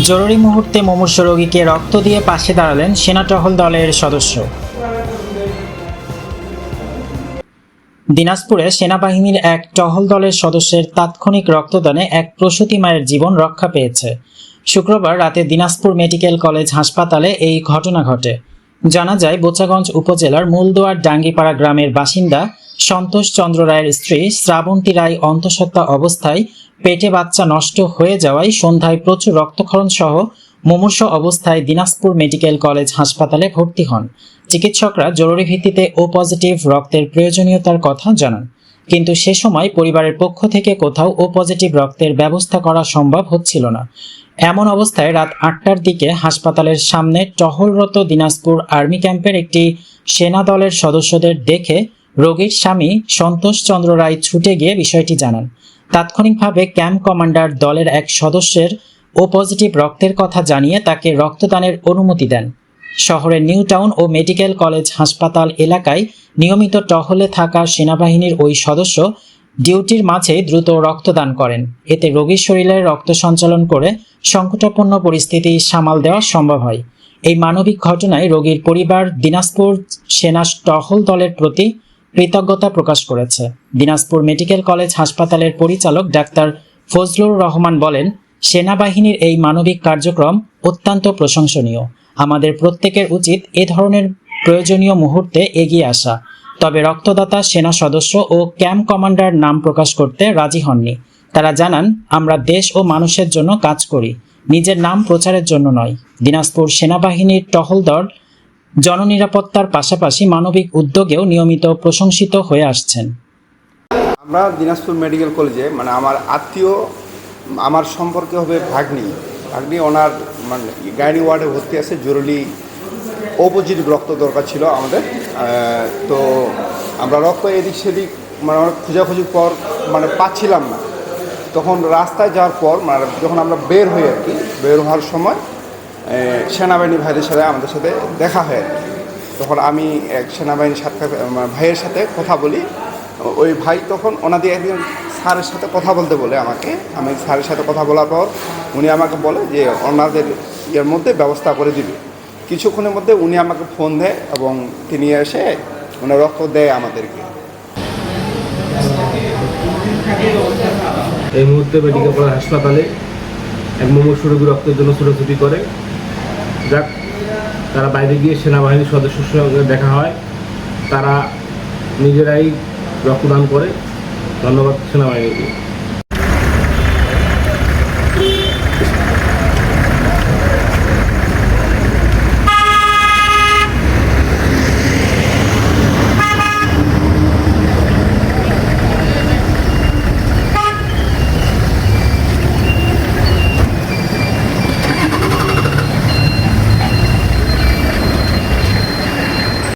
জরুরি মুহূর্তে মুমূর্ষ রোগীকে রক্ত দিয়ে পাশে দাঁড়ালেন সেনা টহল দলের সদস্য। দিনাজপুরে সেনাবাহিনীর এক টহল দলের সদস্যের তাৎক্ষণিক রক্তদানে এক প্রসূতি মায়ের জীবন রক্ষা পেয়েছে। শুক্রবার রাতে দিনাজপুর মেডিকেল কলেজ হাসপাতালে এই ঘটনা ঘটে। জানা যায়, বোচাগঞ্জ উপজেলার মূলদোয়ার ডাঙ্গিপাড়া গ্রামের বাসিন্দা সন্তোষ চন্দ্র রায়ের স্ত্রী শ্রাবন্তী রায় অন্তঃসত্ত্বা অবস্থায় পেটে বাচ্চা নষ্ট হয়ে যাওয়ায় সন্ধ্যায় প্রচুর রক্তক্ষরণ সহ মুমূর্ষ অবস্থায় দিনাজপুর মেডিকেল কলেজ হাসপাতালে ভর্তি হন। চিকিৎসকরা জরুরি ভিত্তিতে ও পজিটিভ রক্তের প্রয়োজনীয়তার কথা জানান। কিন্তু সে সময় পরিবারের পক্ষ থেকে কোথাও ও পজিটিভ রক্তের ব্যবস্থা করা সম্ভব হচ্ছিল না। এমন অবস্থায় রাত আটটার দিকে হাসপাতালের সামনে টহলরত দিনাজপুর আর্মি ক্যাম্পের একটি সেনা দলের সদস্যদের দেখে রোগীর স্বামী সন্তোষ চন্দ্র রায় ছুটে গিয়ে বিষয়টি জানান। তাৎক্ষণিকভাবে ক্যাম্প কমান্ডার দলের এক সদস্যের ও পজিটিভ রক্তের কথা জানিয়ে তাকে রক্তদানের অনুমতি দেন। শহরের নিউ টাউন ও মেডিকেল কলেজ হাসপাতাল এলাকায় নিয়মিত টহলে থাকা সেনাবাহিনীর ওই সদস্য ডিউটির মাঝে দ্রুত রক্তদান করেন। এতে রোগীর শরীরে রক্ত সঞ্চালন করে সংকটাপন্ন পরিস্থিতি সামাল দেওয়া সম্ভব হয়। এই মানবিক ঘটনায় রোগীর পরিবার দিনাজপুর সেনা টহল দলের প্রতি কৃতজ্ঞতা প্রকাশ করেছে। দিনাজপুর মেডিকেল কলেজ হাসপাতালের পরিচালক ডাক্তার ফজলুর রহমান বলেন, সেনাবাহিনীর এই মানবিক কার্যক্রম অত্যন্ত প্রশংসনীয়। আমাদের প্রত্যেকের উচিত এ ধরনের প্রয়োজনীয় মুহূর্তে এগিয়ে আসা। তবে রক্তদাতা, সেনা সদস্য ও ক্যাম্প কমান্ডার নাম প্রকাশ করতে রাজি হননি। তারা জানান, আমরা দেশ ও মানুষের জন্য কাজ করি। নিজের নাম প্রচারের জন্য নয়। দিনাজপুর সেনাবাহিনীর টহল দল জননিরাপত্তার পাশাপাশি মানবিক উদ্যোগেও নিয়মিত প্রশংসিত হয়ে আসছেন। আমরা দিনাজপুর মেডিকেল কলেজে মানে আমার আত্মীয়, আমার সম্পর্কে হবে ভাগ্নি। ভাগ্নি ওনার মানে গাইনি ওয়ার্ডে ভর্তি আছে, জরুরি অপোজিট রক্ত দরকার ছিল আমাদের। তো আমরা রক্ত এদিক সেদিক মানে অনেক খোঁজাখুঁজির পর মানে পাচ্ছিলাম না। তখন রাস্তায় যাওয়ার পর মানে যখন আমরা বের হই আর কি, বের হওয়ার সময় সেনাবাহিনী ভাইদের সাথে আমাদের সাথে দেখা হয়। তখন আমি এক সেনাবাহিনীর সাথে ভাইয়ের সাথে কথা বলি। ওই ভাই তখন ওনাদের একজন স্যারের সাথে কথা বলতে বলে আমাকে। আমি স্যারের সাথে কথা বলার পর উনি আমাকে বলে যে ওনাদের ইয়ের মধ্যে ব্যবস্থা করে দিবে। কিছুক্ষণের মধ্যে উনি আমাকে ফোন দেয় এবং তিনি এসে উনি রক্ত দেয় আমাদেরকে। এই মুহূর্তে মেডিকেল কলেজ হাসপাতালে এক মুমূর্ষু রোগী রক্তের জন্য ছোটাছুটি করে। যাক, তারা বাইরে গিয়ে সেনাবাহিনীর সদস্যের সঙ্গে দেখা হয়। তারা নিজেরাই রক্তদান করে। ধন্যবাদ সেনাবাহিনীকে।